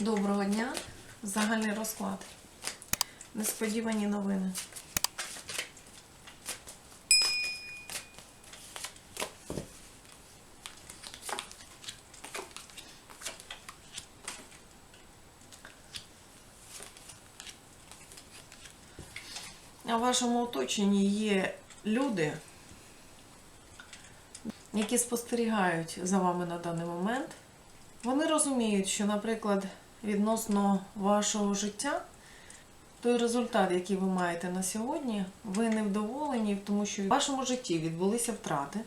Доброго дня. Загальний розклад. Несподівані новини. В вашому оточенні є люди, які спостерігають за вами на даний момент. Вони розуміють, що, наприклад, відносно вашого життя, той результат, який ви маєте на сьогодні, ви не вдоволені, тому що в вашому житті відбулися втрати.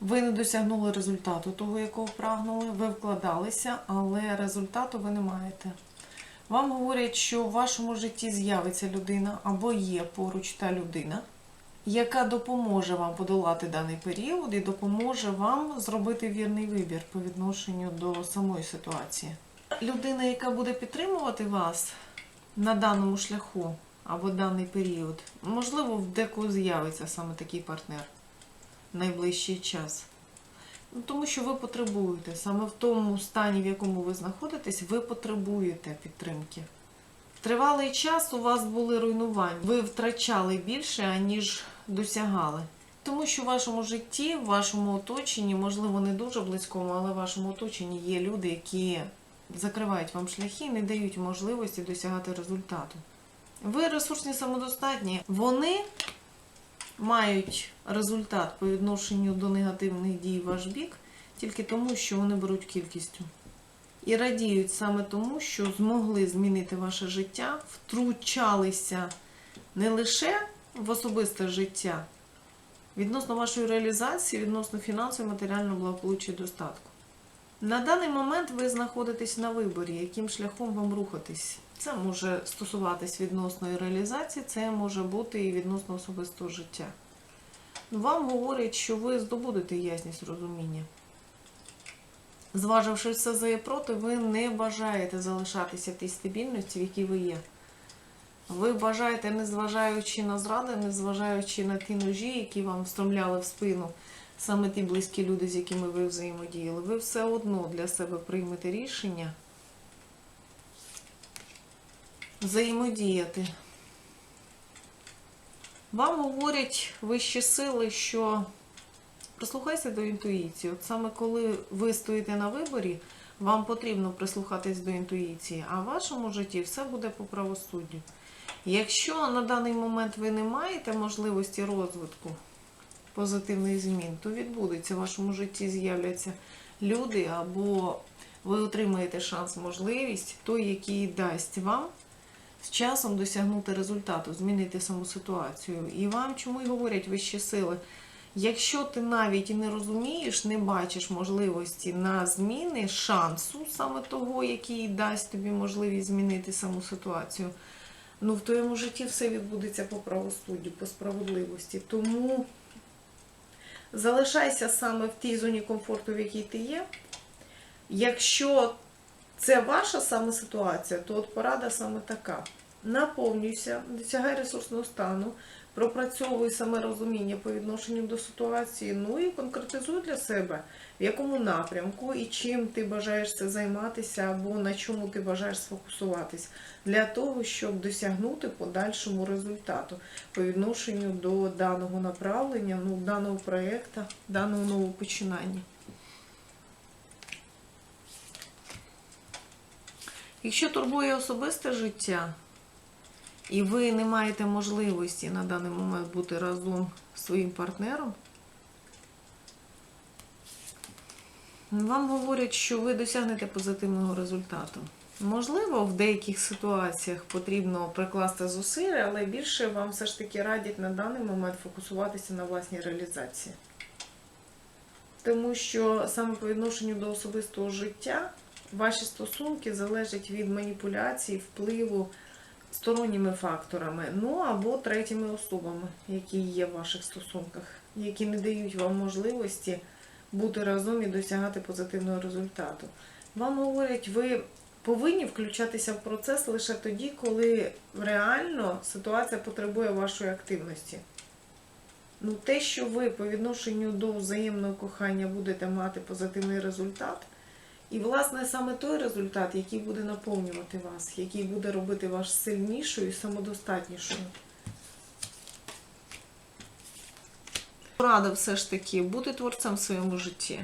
Ви не досягнули результату того, якого прагнули, ви вкладалися, але результату ви не маєте. Вам говорять, що в вашому житті з'явиться людина або є поруч та людина, яка допоможе вам подолати даний період і допоможе вам зробити вірний вибір по відношенню до самої ситуації. Людина, яка буде підтримувати вас на даному шляху або даний період, можливо, в декого з'явиться саме такий партнер в найближчий час. Ну, тому що ви потребуєте, саме в тому стані, в якому ви знаходитесь, ви потребуєте підтримки. Тривалий час у вас були руйнування. Ви втрачали більше, аніж досягали. Тому що в вашому житті, в вашому оточенні, можливо, не дуже близькому, але в вашому оточенні є люди, які закривають вам шляхи не дають можливості досягати результату. Ви ресурсні самодостатні. Вони мають результат по відношенню до негативних дій ваш бік тільки тому, що вони беруть кількістю. І радіють саме тому, що змогли змінити ваше життя, втручалися не лише в особисте життя, відносно вашої реалізації, відносно фінансового, матеріального благополуччя і достатку. На даний момент ви знаходитесь на виборі, яким шляхом вам рухатись. Це може стосуватись відносної реалізації, це може бути і відносно особистого життя. Вам говорять, що ви здобудете ясність розуміння. Зваживши все за і проти, ви не бажаєте залишатися в тій стабільності, в якій ви є. Ви бажаєте, незважаючи на зради, незважаючи на ті ножі, які вам встромляли в спину, саме ті близькі люди, з якими ви взаємодіяли, ви все одно для себе приймете рішення взаємодіяти. Вам говорять вищі сили, що прислухайся до інтуїції. От саме коли ви стоїте на виборі, вам потрібно прислухатись до інтуїції, а в вашому житті все буде по правосуддю. Якщо на даний момент ви не маєте можливості розвитку позитивних змін, то відбудеться в вашому житті з'являться люди, або ви отримаєте шанс, можливість, той, який дасть вам з часом досягнути результату, змінити саму ситуацію. І вам чому й говорять вищі сили? Якщо ти навіть і не розумієш, не бачиш можливості на зміни, шансу саме того, який дасть тобі можливість змінити саму ситуацію, ну в твоєму житті все відбудеться по правосуддю, по справедливості. Тому залишайся саме в тій зоні комфорту, в якій ти є. Якщо це ваша саме ситуація, то от порада саме така. Наповнюйся, досягай ресурсного стану, пропрацьовуй саме розуміння по відношенню до ситуації, ну і конкретизуй для себе, в якому напрямку і чим ти бажаєш це займатися, або на чому ти бажаєш сфокусуватись, для того, щоб досягнути подальшому результату по відношенню до даного направлення, ну, даного проєкту, даного нового починання. Якщо турбує особисте життя, і ви не маєте можливості на даний момент бути разом з своїм партнером, вам говорять, що ви досягнете позитивного результату. Можливо, в деяких ситуаціях потрібно прикласти зусилля, але більше вам все ж таки радять на даний момент фокусуватися на власній реалізації. Тому що саме по відношенню до особистого життя ваші стосунки залежать від маніпуляцій, впливу сторонніми факторами, ну або третіми особами, які є в ваших стосунках, які не дають вам можливості бути разом і досягати позитивного результату. Вам говорять, ви повинні включатися в процес лише тоді, коли реально ситуація потребує вашої активності. Ну, те, що ви по відношенню до взаємного кохання будете мати позитивний результат, І, власне, саме той результат, який буде наповнювати вас, який буде робити вас сильнішою і самодостатнішою. Рада все ж таки бути творцем в своєму житті.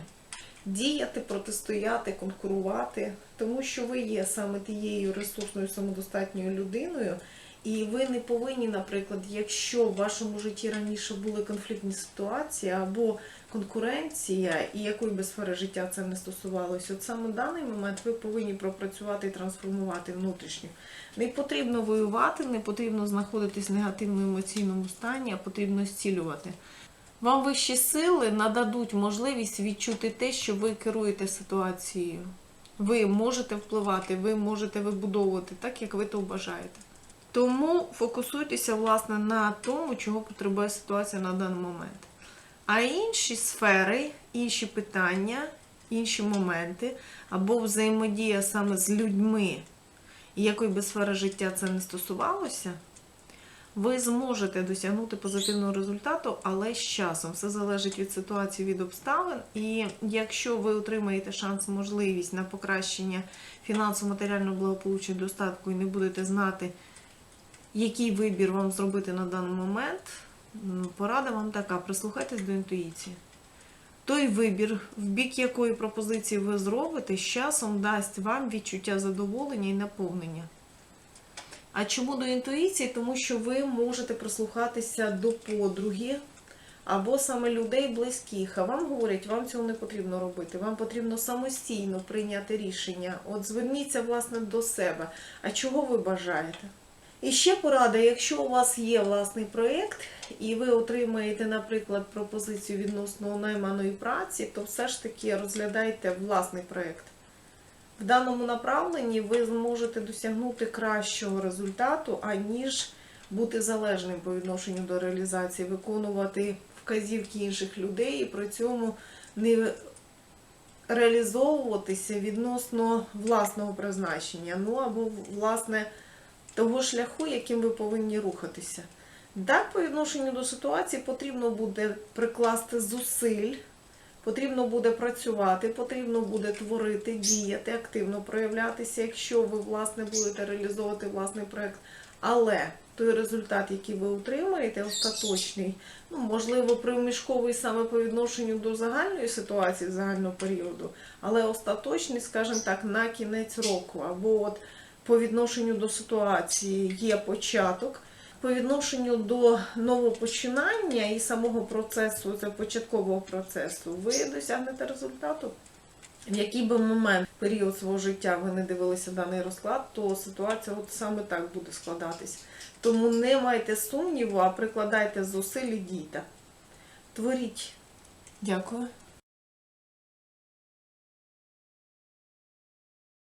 Діяти, протистояти, конкурувати, тому що ви є саме тією ресурсною самодостатньою людиною, і ви не повинні, наприклад, якщо в вашому житті раніше були конфліктні ситуації або конкуренція, і якої би сфери життя це не стосувалося, от саме в даний момент ви повинні пропрацювати і трансформувати внутрішньо. Не потрібно воювати, не потрібно знаходитись в негативному емоційному стані, а потрібно зцілювати. Вам вищі сили нададуть можливість відчути те, що ви керуєте ситуацією. Ви можете впливати, ви можете вибудовувати так, як ви то бажаєте. Тому фокусуйтеся, власне, на тому, чого потребує ситуація на даний момент. А інші сфери, інші питання, інші моменти або взаємодія саме з людьми, якої би сфери життя це не стосувалося, ви зможете досягнути позитивного результату, але з часом все залежить від ситуації, від обставин. І якщо ви отримаєте шанс, можливість на покращення фінансово-матеріального благополуччя достатку і не будете знати, який вибір вам зробити на даний момент, порада вам така: прислухайтесь до інтуїції. Той вибір, в бік якої пропозиції ви зробите, з часом дасть вам відчуття задоволення і наповнення. А чому до інтуїції? Тому що ви можете прислухатися до подруги або саме людей близьких. А вам говорять, вам цього не потрібно робити. Вам потрібно самостійно прийняти рішення. От зверніться, власне, до себе. А чого ви бажаєте? І ще порада, якщо у вас є власний проєкт, і ви отримаєте, наприклад, пропозицію відносно найманої праці, то все ж таки розглядайте власний проєкт. В даному направленні ви зможете досягнути кращого результату, аніж бути залежним по відношенню до реалізації, виконувати вказівки інших людей і при цьому не реалізовуватися відносно власного призначення, ну або власне того шляху, яким ви повинні рухатися. Так, по відношенню до ситуації потрібно буде прикласти зусиль. Потрібно буде працювати, потрібно буде творити, діяти, активно проявлятися, якщо ви власне будете реалізовувати власний проект. Але той результат, який ви отримаєте, остаточний, ну можливо, примішковий саме по відношенню до загальної ситуації, загального періоду, але остаточний, скажімо так, на кінець року, або от по відношенню до ситуації є початок. По відношенню до новопочинання і самого процесу, це початкового процесу, ви досягнете результату. В який би момент, період свого життя ви не дивилися даний розклад, то ситуація от саме так буде складатись. Тому не майте сумніву, а прикладайте зусиль і дійте. Творіть. Дякую.